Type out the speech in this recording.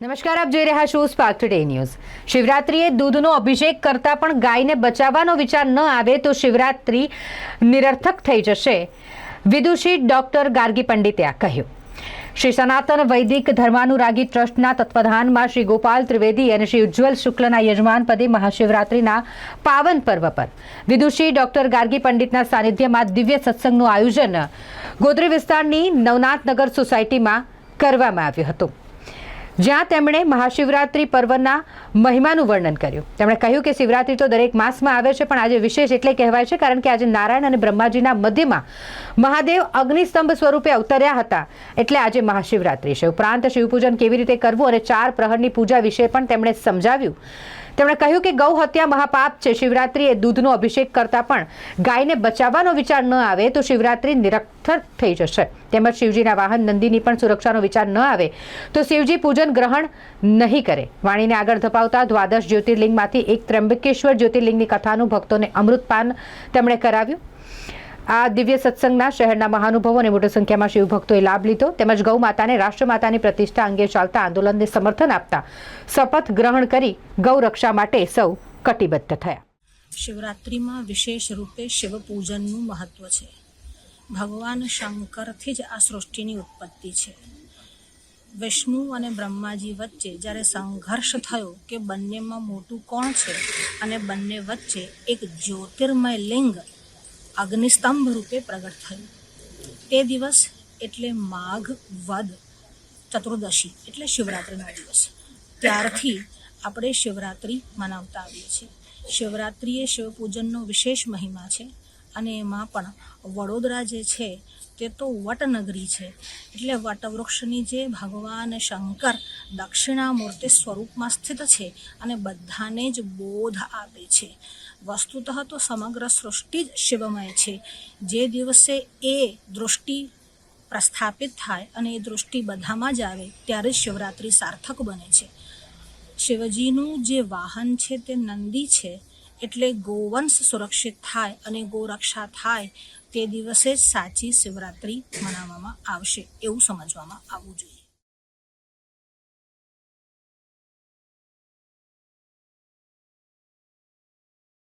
નમસ્કાર, આપ જોઈ રહ્યા છો સ્પાર્ક ટુડે ન્યૂઝ શિવરાત્રીએ દૂધનો અભિષેક કરતા પણ ગાયને બચાવવાનો વિચાર ન આવે તો શિવરાત્રી નિરર્થક થઈ જશે, વિદુષી ડોક્ટર ગાર્ગી પંડિતે આ કહ્યું. શ્રી સનાતન વૈદિક ધર્માનુરાગી ટ્રસ્ટના તત્વધાનમાં શ્રી ગોપાલ ત્રિવેદી અને શ્રી ઉજ્જવલ શુક્લના યજમાનપદે મહાશિવરાત્રિના પાવન પર્વ પર વિદુષી ડોક્ટર ગાર્ગી પંડિતના સાનિધ્યમાં દિવ્ય સત્સંગનું આયોજન ગોદરી વિસ્તારની નવનાથનગર સોસાયટીમાં કરવામાં આવ્યું હતું. જ્યાં તેમણે મહાશિવરાત્રિ પર્વના મહિમાનું વર્ણન કર્યું. તેમણે કહ્યું કે શિવરાત્રિ તો દરેક માસમાં આવે છે, પણ આજે વિશેષ એટલે કહેવાય છે, કારણ કે આજે નારાયણ અને બ્રહ્માજીના મધ્યમાં મહાદેવ અગ્નિસ્તંભ સ્વરૂપે અવતર્યા હતા. એટલે આજે મહાશિવરાત્રિ છે. ઉપરાંત શિવપૂજન કેવી રીતે કરવું અને ચાર પ્રહરની પૂજા વિશે પણ તેમણે સમજાવ્યું. તેમણે કહ્યું કે ગૌ હત્યા મહાપાપ છે. શિવરાત્રિ એ દૂધનો અભિષેક કરતા પણ ગાયને બચાવવાનો વિચાર ન આવે તો શિવરાત્રિ નિરર્થક થઈ જશે. તેમજ શિવજીના વાહન નંદીની પણ સુરક્ષાનો વિચાર ન આવે તો શિવજી પૂજન ગ્રહણ નહીં કરે. વાણીને આગળ ધપાવતા દ્વાદશ જ્યોતિર્લિંગમાંથી એક ત્રંબકેશ્વર જ્યોતિર્લિંગની કથાનું ભક્તોને અમૃતપાન તેમણે કરાવ્યું. આ દિવ્ય સત્સંગના શહેરના મહાનુભાવો અને મોટી સંખ્યામાં શિવભક્તોએ લાભ લીધો તેમજ ગૌ માતાને રાષ્ટ્રમાતાની પ્રતિષ્ઠા અંગે ચાલતા આંદોલનને સમર્થન આપતા શપથ ગ્રહણ કરી ગૌ રક્ષા માટે સૌ કટિબદ્ધ થયા. શિવરાત્રિમાં વિશેષ રૂપે શિવ પૂજનનું મહત્વ છે. ભગવાન શંકરથી જ આ સૃષ્ટિની ઉત્પત્તિ છે. વિષ્ણુ અને બ્રહ્માજી વચ્ચે જ્યારે સંઘર્ષ થયો કે બંનેમાં મોટું કોણ છે અને બંને વચ્ચે એક જ્યોતિર્મય લિંગ અગ્નિસ્તંભ રૂપે પ્રગટ થયું. તે દિવસ એટલે માઘ વદ ચતુર્દશી, એટલે શિવરાત્રિનો દિવસ. ત્યારથી આપણે શિવરાત્રિ મનાવતા આવીએ છીએ. શિવરાત્રિ એ શિવપૂજનનો વિશેષ મહિમા છે. અને એમાં પણ વડોદરા જે છે તે તો વટનગરી છે. એટલે વટવૃક્ષની જે ભગવાન શંકર દક્ષિણામૂર્તિ સ્વરૂપમાં સ્થિત છે અને બધાને જ બોધ આપે છે. વસ્તુતઃ તો સમગ્ર સૃષ્ટિ જ શિવમય છે. જે દિવસે એ દૃષ્ટિ પ્રસ્થાપિત થાય અને એ દૃષ્ટિ બધામાં જ આવે, ત્યારે શિવરાત્રિ સાર્થક બને છે. શિવજીનું જે વાહન છે તે નંદી છે. એટલે ગોવંશ સુરક્ષિત થાય અને ગોરક્ષા થાય તે દિવસે જ સાચી શિવરાત્રિ મનાવવામાં આવશે એવું સમજવામાં આવવું જોઈએ.